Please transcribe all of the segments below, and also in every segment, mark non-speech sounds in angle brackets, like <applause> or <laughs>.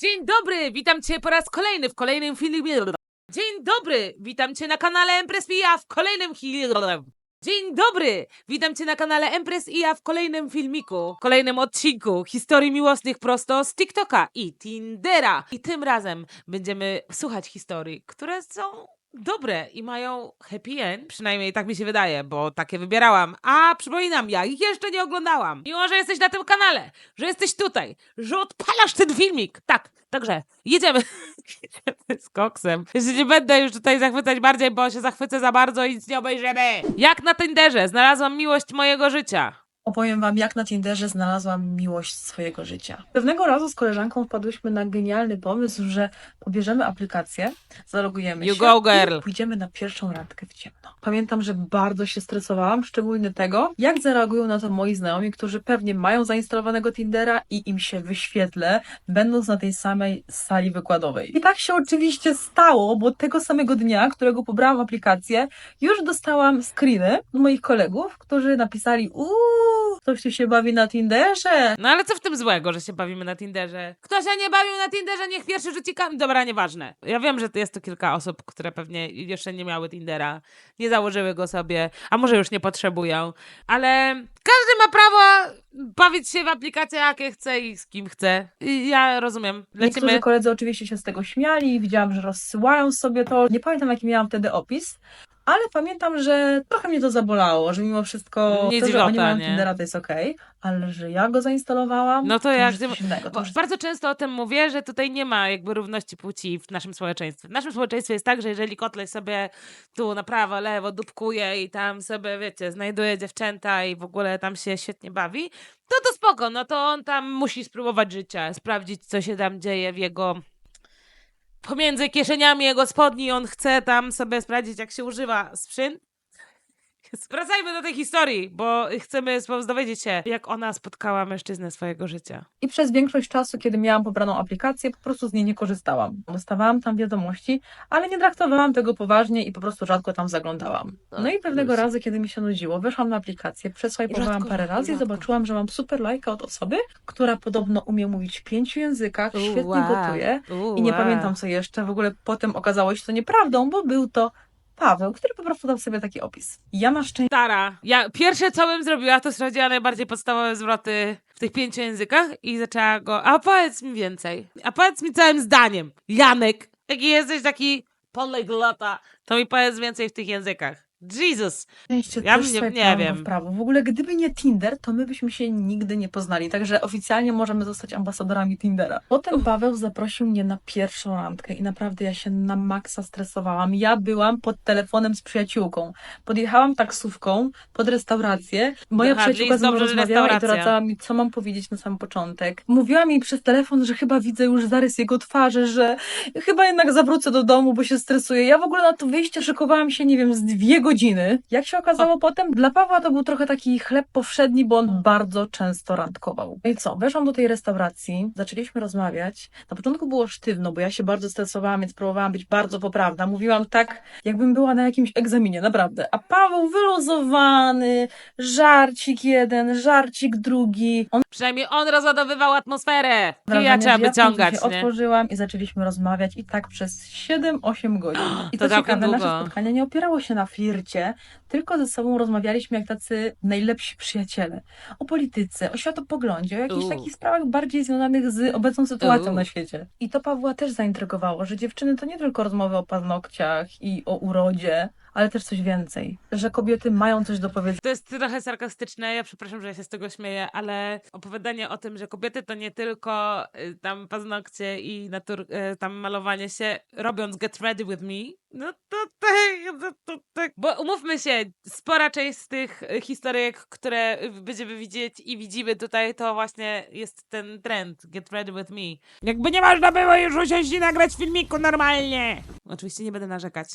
Dzień dobry, witam cię po raz kolejny w kolejnym filmie. Dzień dobry, witam cię na kanale Empress i ja w kolejnym filmie. Dzień dobry, witam cię na kanale Empress i ja w kolejnym filmiku, kolejnym odcinku historii miłosnych prosto z TikToka i Tindera. I tym razem będziemy słuchać historii, które są dobre i mają happy end, przynajmniej tak mi się wydaje, bo takie wybierałam. A przypominam, ja ich jeszcze nie oglądałam. Mimo, że jesteś na tym kanale, że jesteś tutaj, że odpalasz ten filmik. Tak, także jedziemy. <laughs> z koksem. Się nie będę już tutaj zachwycać bardziej, bo się zachwycę za bardzo i nic nie obejrzymy. Jak na Tinderze znalazłam miłość mojego życia. Opowiem wam, jak na Tinderze znalazłam miłość swojego życia. Pewnego razu z koleżanką wpadłyśmy na genialny pomysł, że pobierzemy aplikację, zalogujemy You się go, girl. i pójdziemy na pierwszą randkę w ciemno. Pamiętam, że bardzo się stresowałam, szczególnie tego, jak zareagują na to moi znajomi, którzy pewnie mają zainstalowanego Tindera i im się wyświetlę, będąc na tej samej sali wykładowej. I tak się oczywiście stało, bo tego samego dnia, którego pobrałam aplikację, już dostałam screeny od moich kolegów, którzy napisali uuu, ktoś tu się bawi na Tinderze. No ale co w tym złego, że się bawimy na Tinderze? Kto się nie bawił na Tinderze, niech pierwszy rzuci kam... Dobra, nieważne. Ja wiem, że jest to kilka osób, które pewnie jeszcze nie miały Tindera, nie założyły go sobie, a może już nie potrzebują, ale każdy ma prawo bawić się w aplikacje, jakie chce i z kim chce. I ja rozumiem. Niektórzy Lecimy. koledzy oczywiście się z tego śmiali, widziałam, że rozsyłają sobie to. Nie pamiętam, jaki miałam wtedy opis, ale pamiętam, że trochę mnie to zabolało, że mimo wszystko Nie to, że dziwota, oni mają nie? Tindera, to jest okej, ale że ja go zainstalowałam, No to jak coś innego. To już Bardzo często o tym mówię, że tutaj nie ma jakby równości płci w naszym społeczeństwie. W naszym społeczeństwie jest tak, że jeżeli koleś sobie tu na prawo, lewo dupkuje i tam sobie, wiecie, znajduje dziewczęta i w ogóle tam się świetnie bawi, to to spoko, no to on tam musi spróbować życia, sprawdzić, co się tam dzieje w jego... Pomiędzy kieszeniami jego spodni on chce tam sobie sprawdzić, jak się używa sprzęt. Wracajmy do tej historii, bo chcemy dowiedzieć się, jak ona spotkała mężczyznę swojego życia. I przez większość czasu, kiedy miałam pobraną aplikację, po prostu z niej nie korzystałam. Dostawałam tam wiadomości, ale nie traktowałam tego poważnie i po prostu rzadko tam zaglądałam. No i pewnego razu, kiedy mi się nudziło, weszłam na aplikację, przeswajpowałam Rzadko, parę razy i zobaczyłam, że mam super lajka od osoby, która podobno umie mówić w pięciu językach, świetnie gotuje i nie pamiętam co jeszcze. W ogóle potem okazało się to nieprawdą, bo był to Paweł, który po prostu dał sobie taki opis. Ja na szczęście Stara. Ja pierwsze co bym zrobiła, to sprawdziła najbardziej podstawowe zwroty w tych pięciu językach i zaczęła go, a powiedz mi więcej. A powiedz mi całym zdaniem. Janek, jaki jesteś taki polyglota, to mi powiedz więcej w tych językach. Jesus. Szczęście Ja też bym nie- nie wiem. w prawo. W ogóle gdyby nie Tinder, to my byśmy się nigdy nie poznali. Także oficjalnie możemy zostać ambasadorami Tindera. Potem Paweł zaprosił mnie na pierwszą randkę i naprawdę ja się na maksa stresowałam. Ja byłam pod telefonem z przyjaciółką. Podjechałam taksówką pod restaurację. Moja Aha, przyjaciółka ze mną rozmawiała i doradzała mi, co mam powiedzieć na sam początek. Mówiła mi przez telefon, że chyba widzę już zarys jego twarzy, że chyba jednak zawrócę do domu, bo się stresuję. Ja w ogóle na to wyjście szykowałam się, nie wiem, z dwie godziny. Jak się okazało potem, dla Pawła to był trochę taki chleb powszedni, bo on bardzo często randkował. No i co, weszłam do tej restauracji, zaczęliśmy rozmawiać. Na początku było sztywno, bo ja się bardzo stresowałam, więc próbowałam być bardzo poprawna. Mówiłam tak, jakbym była na jakimś egzaminie, naprawdę. A Paweł wyluzowany, żarcik jeden, żarcik drugi. On Przynajmniej on rozładowywał atmosferę. wrażenie, Kija trzeba że ja w końcu wyciągać, się nie? otworzyłam i zaczęliśmy rozmawiać i tak przez 7-8 godzin. <gasps> I To to, całkiem ciekawe, nasze długo. spotkanie nie opierało się na flircie, życie, tylko ze sobą rozmawialiśmy jak tacy najlepsi przyjaciele. O polityce, o światopoglądzie, o jakichś U. takich sprawach bardziej związanych z obecną sytuacją U. na świecie. I to Pawła też zaintrygowało, że dziewczyny to nie tylko rozmowy o paznokciach i o urodzie, ale też coś więcej. Że kobiety mają coś do powiedzenia. To jest trochę sarkastyczne, ja przepraszam, że ja się z tego śmieję, ale opowiadanie o tym, że kobiety to nie tylko y, tam paznokcie i natur, y, tam malowanie się, robiąc Get Ready With Me, no to tak, no to tak. Bo umówmy się, spora część z tych y, historyjek, które będziemy widzieć i widzimy tutaj, to właśnie jest ten trend Get Ready With Me. Jakby nie można było już usiąść i nagrać filmiku normalnie. Oczywiście nie będę narzekać.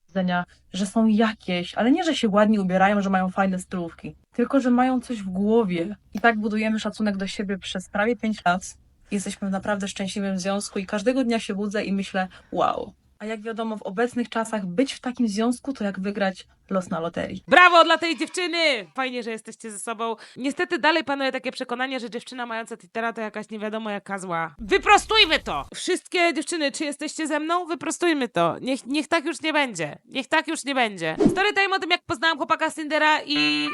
powiedzenia, że są jakieś, ale nie, że się ładnie ubierają, że mają fajne stylówki, tylko, że mają coś w głowie. I tak budujemy szacunek do siebie przez prawie 5 lat. Jesteśmy w naprawdę szczęśliwym związku i każdego dnia się budzę i myślę, wow, A jak wiadomo, w obecnych czasach być w takim związku to jak wygrać los na loterii. Brawo dla tej dziewczyny! Fajnie, że jesteście ze sobą. Niestety dalej panuje takie przekonanie, że dziewczyna mająca Twittera to jakaś nie wiadomo jaka zła. Wyprostujmy to! Wszystkie dziewczyny, czy jesteście ze mną? Wyprostujmy to. Niech, niech tak już nie będzie. Niech tak już nie będzie. Story o tym, jak poznałam chłopaka z Tindera i...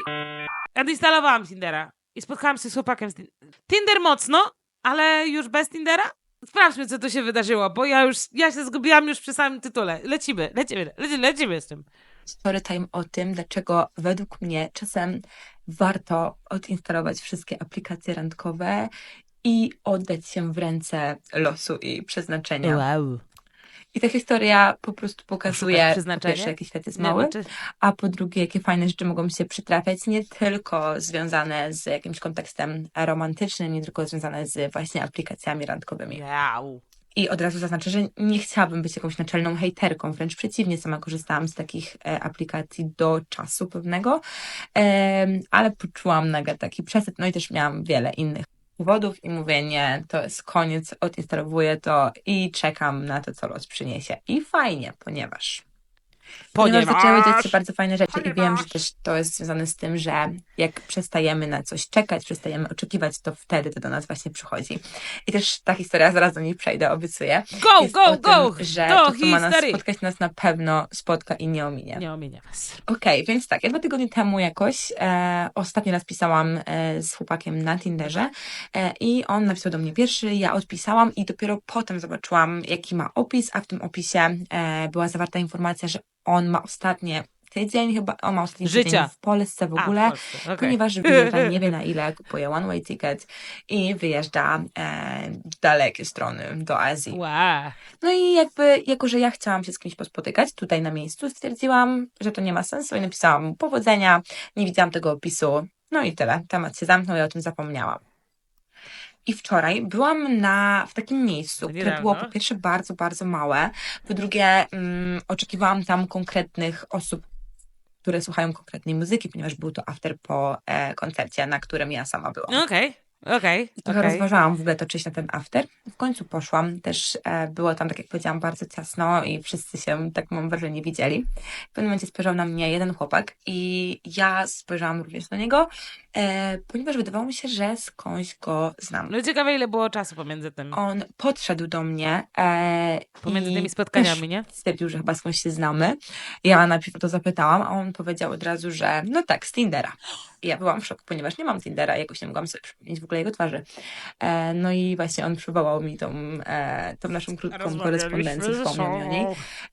Odinstalowałam Tindera. I spotkałam się z chłopakiem z Tin- Tinder mocno, ale już bez Tindera? Sprawdźmy, co tu się wydarzyło, bo ja już, ja się zgubiłam już przy samym tytule. Lecimy, lecimy, lecimy, lecimy z tym. storytime o tym, dlaczego według mnie czasem warto odinstalować wszystkie aplikacje randkowe i oddać się w ręce losu i przeznaczenia. Wow. I ta historia po prostu pokazuje po pierwsze, jaki świat jest mały, a po drugie, jakie fajne rzeczy mogą się przytrafiać, nie tylko związane z jakimś kontekstem romantycznym, nie tylko związane z właśnie aplikacjami randkowymi. Wow. I od razu zaznaczę, że nie chciałabym być jakąś naczelną hejterką, wręcz przeciwnie, sama korzystałam z takich e, aplikacji do czasu pewnego, ale poczułam nagle taki przesyt, no i też miałam wiele innych powodów i mówię, nie, to jest koniec, odinstalowuję to i czekam na to, co los przyniesie. I fajnie, ponieważ Ponieważ zaczęły dziać się bardzo fajne rzeczy i wiem, Ponieważ- że też to jest związane z tym, że jak przestajemy na coś czekać, przestajemy oczekiwać, to wtedy to do nas właśnie przychodzi. I też ta historia, zaraz do niej przejdę, obiecuję. Go, jest go, o go! Tym, że to, co ma nas spotkać, nas na pewno spotka i nie ominie. Nie ominie was. Okej, więc tak, ja dwa tygodnie temu jakoś e, ostatni raz pisałam e, z chłopakiem na Tinderze e, i on napisał do mnie pierwszy, ja odpisałam i dopiero potem zobaczyłam, jaki ma opis, a w tym opisie e, była zawarta informacja, że on ma ostatnie tydzień chyba, on ma ostatni Życia. tydzień w Polsce w A, ogóle, Polsce, okej. ponieważ wyjeżdża nie wie na ile, kupuje one way ticket i wyjeżdża e, w dalekie strony do Azji. Wow. No i jakby, jako że ja chciałam się z kimś pospotykać tutaj na miejscu, stwierdziłam, że to nie ma sensu i napisałam mu powodzenia, nie widziałam tego opisu, no i tyle. Temat się zamknął i o tym zapomniałam. I wczoraj byłam na, w takim miejscu, które było po pierwsze bardzo, bardzo małe, po drugie mm, oczekiwałam tam konkretnych osób, które słuchają konkretnej muzyki, ponieważ był to after po e, koncercie, na którym ja sama byłam. Okej, okej, I trochę okej. rozważałam w ogóle to czyjść na ten after. W końcu poszłam. Też e, było tam, tak jak powiedziałam, bardzo ciasno i wszyscy się, tak mam wrażenie, widzieli. W pewnym momencie spojrzał na mnie jeden chłopak i ja spojrzałam również na niego, e, ponieważ wydawało mi się, że skądś go znam. No ciekawe, ile było czasu pomiędzy tym. On podszedł do mnie e, Pomiędzy i tymi spotkaniami, nie? stwierdził, że chyba skądś się znamy. Ja najpierw to zapytałam, a on powiedział od razu, że no tak, z Tindera. I ja byłam w szoku, ponieważ nie mam Tindera, jakoś nie mogłam sobie przypomnieć w ogóle jego twarzy. E, no i właśnie on przywołał mi tą, e, tą naszą krótką korespondencję, wspomniał mi o niej.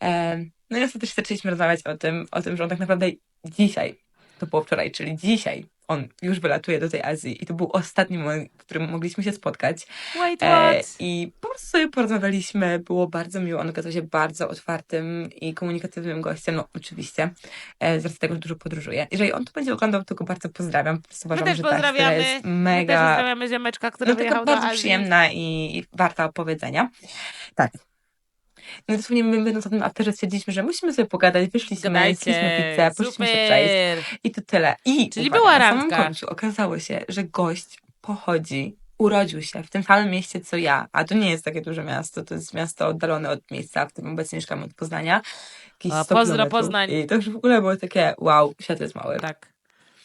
E, no i ostatecznie zaczęliśmy rozmawiać o tym, o tym, że on tak naprawdę dzisiaj, to było wczoraj, czyli dzisiaj, on już wylatuje do tej Azji i to był ostatni moment, w którym mogliśmy się spotkać. Wait, E? I po prostu sobie porozmawialiśmy, było bardzo miło. On okazał się bardzo otwartym i komunikatywnym gościem, no oczywiście, e, z racji tego, że dużo podróżuje. Jeżeli on to będzie oglądał, to go bardzo pozdrawiam. Po prostu My uważam, też że ta pozdrawiamy. jest My też mega, pozdrawiamy ziomeczka, który no wyjechał do bardzo Azji. przyjemna i, i warta opowiedzenia. Tak. No dosłownie my będąc na tym afterze stwierdziliśmy, że musimy sobie pogadać, wyszliśmy, Gadajcie, zjedliśmy pizzę, poszliśmy się przejść. super. I to tyle. I Czyli uwaga, była na samym randka. końcu okazało się, że gość pochodzi, urodził się w tym samym mieście co ja, a to nie jest takie duże miasto, to jest miasto oddalone od miejsca, w którym obecnie mieszkamy od Poznania. Jakieś A, 100 pozdro, kilometrów. Poznań. I to już w ogóle było takie, wow, świat jest mały. Tak.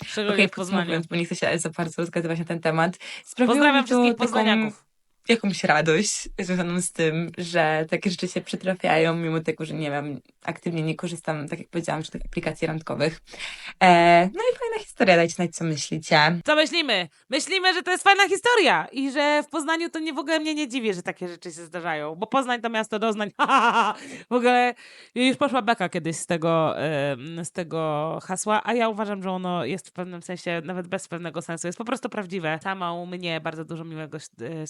Szczególnie Okej, w Poznaniu. podsumowując, bo nie chcę się za bardzo rozgadywać na ten temat. Sprawiło Pozdrawiam mi to wszystkich taką poznaniaków. Jakąś radość związaną z tym, że takie rzeczy się przytrafiają, mimo tego, że nie wiem, aktywnie nie korzystam, tak jak powiedziałam, z tych aplikacji randkowych. E, no i fajna historia, dajcie znać, co myślicie. Co myślimy? Myślimy, że to jest fajna historia i że w Poznaniu to nie w ogóle mnie nie dziwi, że takie rzeczy się zdarzają, bo Poznań to miasto doznań. <laughs> w ogóle już poszła beka kiedyś z tego, z tego hasła, a ja uważam, że ono jest w pewnym sensie, nawet bez pewnego sensu, jest po prostu prawdziwe. Sama u mnie bardzo dużo miłego e,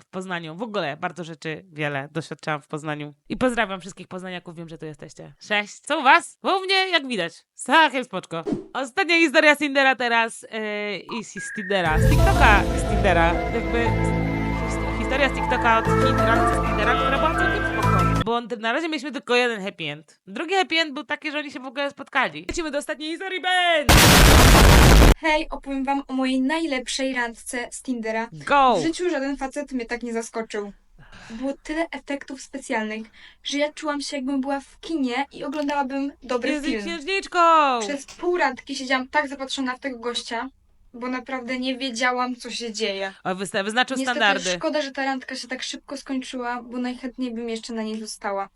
w Poznaniu. W ogóle bardzo rzeczy wiele doświadczałam w Poznaniu. I pozdrawiam wszystkich poznaniaków, wiem, że tu jesteście. Cześć! Co u was? U mnie, jak widać, całkiem spoczko. Ostatnia historia z Tindera teraz e, i z Tindera, z TikToka z Tindera. Jakby his- historia z TikToka od z Tindera, która była całkiem. Bo na razie mieliśmy tylko jeden happy end. Drugi happy end był taki, że oni się w ogóle spotkali. Lecimy do ostatniej historii, Ben! Hej, opowiem wam o mojej najlepszej randce z Tindera. Go! W życiu żaden facet mnie tak nie zaskoczył. było tyle efektów specjalnych, że ja czułam się jakbym była w kinie i oglądałabym dobry Jesteś film. księżniczką! Przez pół randki siedziałam tak zapatrzona w tego gościa, bo naprawdę nie wiedziałam, co się dzieje. O, wysta- wyznaczył Niestety standardy. szkoda, że ta randka się tak szybko skończyła, bo najchętniej bym jeszcze na niej została.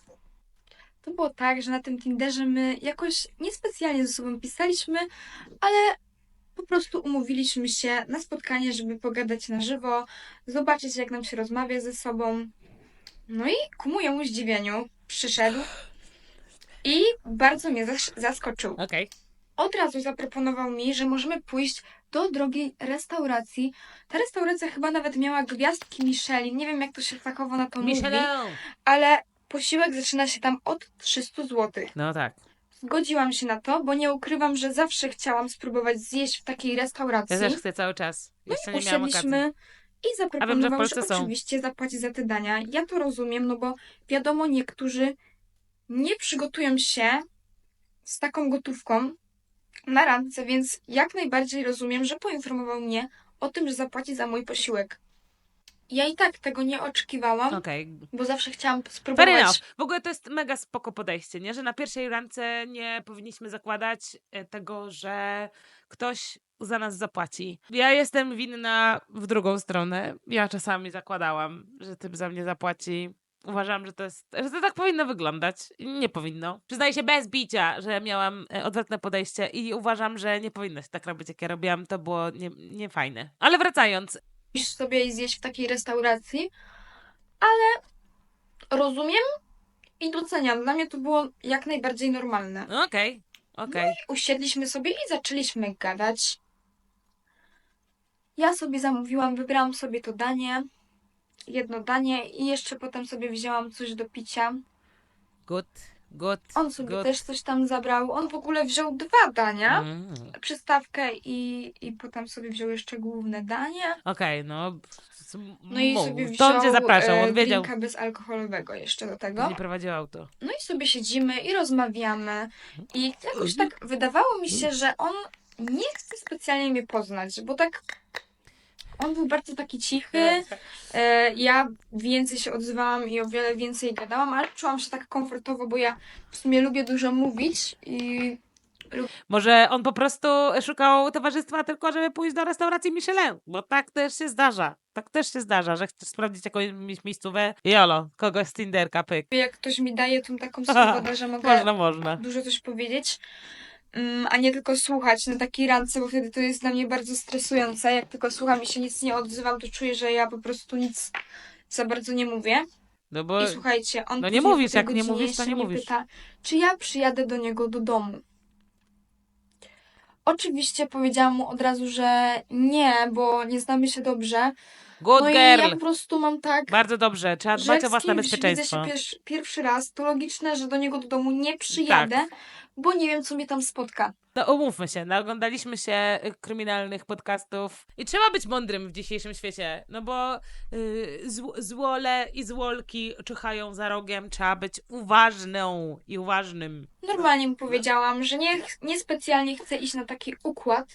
To było tak, że na tym Tinderze my jakoś niespecjalnie ze sobą pisaliśmy, ale po prostu umówiliśmy się na spotkanie, żeby pogadać na żywo, zobaczyć jak nam się rozmawia ze sobą. No i ku mojemu zdziwieniu przyszedł i bardzo mnie zas- zaskoczył Okej. Od razu zaproponował mi, że możemy pójść do drogiej restauracji. Ta restauracja chyba nawet miała gwiazdki Michelin. Nie wiem, jak to się fachowo na to mówi, Michelin! ale posiłek zaczyna się tam od 300 zł. No tak. Zgodziłam się na to, bo nie ukrywam, że zawsze chciałam spróbować zjeść w takiej restauracji. Ja też chcę cały czas. Jeszcze nie miałam okazji. Usiedliśmy i zaproponował, Polsce że są. oczywiście zapłaci za te dania. Ja to rozumiem, no bo wiadomo, niektórzy nie przygotują się z taką gotówką na randce, więc jak najbardziej rozumiem, że poinformował mnie o tym, że zapłaci za mój posiłek. Ja i tak tego nie oczekiwałam, Okej. bo zawsze chciałam Fair spróbować. enough. W ogóle to jest mega spoko podejście, nie? Że na pierwszej randce nie powinniśmy zakładać e, tego, że ktoś za nas zapłaci. Ja jestem winna w drugą stronę. Ja czasami zakładałam, że typ za mnie zapłaci. Uważam, że to jest, że to tak powinno wyglądać. Nie powinno. Przyznaję się bez bicia, że miałam e, odwrotne podejście i uważam, że nie powinno się tak robić, jak ja robiłam. To było nie, niefajne. Ale wracając, Iść sobie i zjeść w takiej restauracji, ale rozumiem i doceniam. Dla mnie to było jak najbardziej normalne. no okej, okej. Usiedliśmy sobie i zaczęliśmy gadać. Ja sobie zamówiłam, wybrałam sobie to danie, jedno danie i jeszcze potem sobie wzięłam coś do picia. Good, good, On sobie good. też coś tam zabrał. On w ogóle wziął dwa dania, Mm. przystawkę i, i potem sobie wziął jeszcze główne danie. Okej, no. s- No i sobie To wziął on cię zapraszał, e, on wiedział. drinka bezalkoholowego jeszcze do tego. Nie prowadził auto. No i sobie siedzimy i rozmawiamy. I jakoś tak wydawało mi się, że on nie chce specjalnie mnie poznać, bo tak. On był bardzo taki cichy. E, ja więcej się odzywałam i o wiele więcej gadałam, ale czułam się tak komfortowo, bo ja w sumie lubię dużo mówić i Może on po prostu szukał towarzystwa tylko, żeby pójść do restauracji Michelin, bo tak też się zdarza. Tak też się zdarza, że chcesz sprawdzić jakąś miejscówę. Jolo, kogoś z Tinderka, pyk. jak ktoś mi daje tą taką <laughs> swobodę, że mogę Można, można. dużo coś powiedzieć, a nie tylko słuchać na takiej randce, bo wtedy to jest dla mnie bardzo stresujące. Jak tylko słucham i się nic nie odzywam, to czuję, że ja po prostu nic za bardzo nie mówię. No bo I słuchajcie, on no nie mówisz, jak nie mówisz, to nie mówisz. Pyta, czy ja przyjadę do niego do domu. Oczywiście powiedziałam mu od razu, że nie, bo nie znamy się dobrze. Good no i ja girl. po prostu mam tak, Bardzo dobrze, trzeba dbać o własne bezpieczeństwo. widzę się pierwszy, pierwszy raz, to logiczne, że do niego do domu nie przyjadę, Tak. bo nie wiem, co mnie tam spotka. No umówmy się, naoglądaliśmy się y, kryminalnych podcastów i trzeba być mądrym w dzisiejszym świecie, no bo y, zł- złole i złolki czyhają za rogiem, trzeba być uważną i uważnym. Normalnie mu powiedziałam, że nie, ch- nie specjalnie chcę iść na taki układ.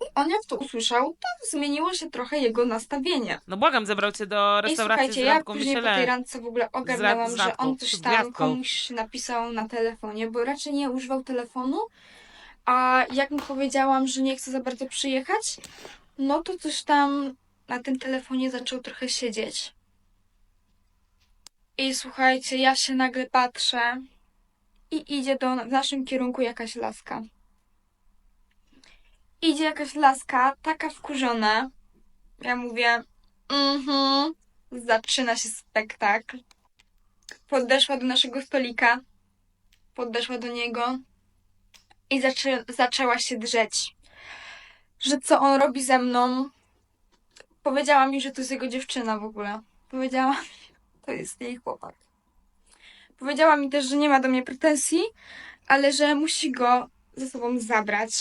I on jak to usłyszał, to zmieniło się trochę jego nastawienie. No błagam, zebrał cię do I restauracji słuchajcie, z ja randką później po tej Michelin. randce w ogóle ogarnęłam, z że randką, on coś z tam gwiazdką. komuś napisał na telefonie, bo raczej nie używał telefonu. A jak mu powiedziałam, że nie chce za bardzo przyjechać, no to coś tam na tym telefonie zaczął trochę siedzieć. I słuchajcie, ja się nagle patrzę i idzie do, w naszym kierunku jakaś laska. Idzie jakaś laska, taka wkurzona. Ja mówię, mhm, zaczyna się spektakl. Podeszła do naszego stolika, podeszła do niego i zaczę, zaczęła się drzeć. Że co on robi ze mną? Powiedziała mi, że to jest jego dziewczyna w ogóle. Powiedziała mi, <laughs> to jest jej chłopak. Powiedziała mi też, że nie ma do mnie pretensji, ale że musi go ze sobą zabrać.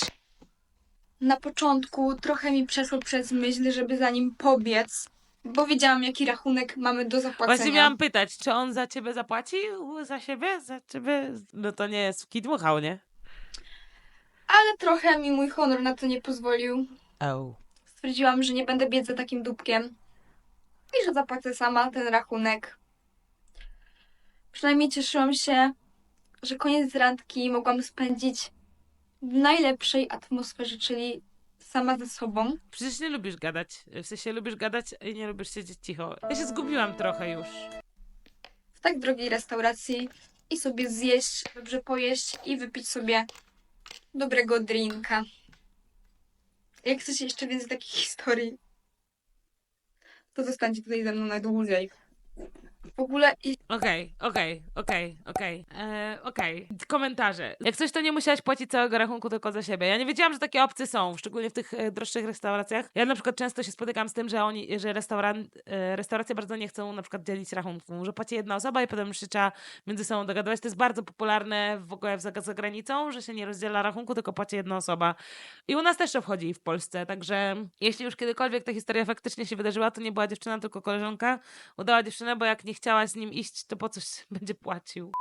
Na początku trochę mi przeszło przez myśl, żeby za nim pobiec, bo wiedziałam, jaki rachunek mamy do zapłacenia. Właśnie miałam pytać, czy on za ciebie zapłacił? Za siebie? Za ciebie? No to nie jest kidmuchał, nie? Ale trochę mi mój honor na to nie pozwolił. Oh. Stwierdziłam, że nie będę biec za takim dupkiem. i że zapłacę sama ten rachunek. Przynajmniej cieszyłam się, że koniec randki mogłam spędzić w najlepszej atmosferze, czyli sama ze sobą. Przecież nie lubisz gadać. W sensie lubisz gadać i nie lubisz siedzieć cicho. Ja się zgubiłam trochę już. w tak drogiej restauracji i sobie zjeść, dobrze pojeść i wypić sobie dobrego drinka. Jak chcecie jeszcze więcej takich <laughs> historii, to zostańcie tutaj ze mną na dłużej. W ogóle i Okej, okej, okej, okej. Eee, Okej. Komentarze. Jak coś, to nie musiałaś płacić całego rachunku tylko za siebie. Ja nie wiedziałam, że takie opcje są, szczególnie w tych e, droższych restauracjach. Ja na przykład często się spotykam z tym, że oni, że restauran, e, restauracje bardzo nie chcą na przykład dzielić rachunku, że płaci jedna osoba i potem już się trzeba między sobą dogadywać. To jest bardzo popularne w ogóle za, za granicą, że się nie rozdziela rachunku, tylko płaci jedna osoba. I u nas też to wchodzi w Polsce, także jeśli już kiedykolwiek ta historia faktycznie się wydarzyła, to nie była dziewczyna, tylko koleżanka. Udała dziewczynę, bo jak nie chciałaś z nim iść, to po coś <laughs> będzie płacił.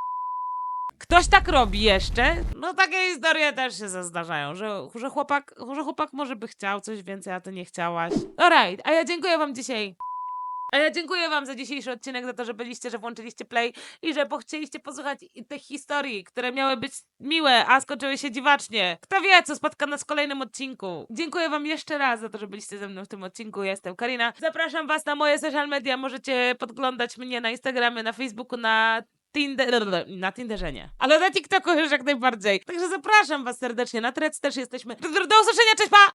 Ktoś tak robi jeszcze? No takie historie też się zdarzają, że, że, chłopak, że chłopak może by chciał coś więcej, a ty nie chciałaś. Alright, a ja dziękuję wam dzisiaj. A ja dziękuję wam za dzisiejszy odcinek, za to, że byliście, że włączyliście play i że chcieliście posłuchać tych historii, które miały być miłe, a skończyły się dziwacznie. Kto wie, co spotka nas w kolejnym odcinku. Dziękuję wam jeszcze raz za to, że byliście ze mną w tym odcinku. Ja jestem Karina. Zapraszam was na moje social media. Możecie podglądać mnie na Instagramie, na Facebooku, na Tinder, na Tinderze nie, ale na TikToku już jak najbardziej. Także zapraszam was serdecznie, na Threads też jesteśmy. Do usłyszenia, cześć pa!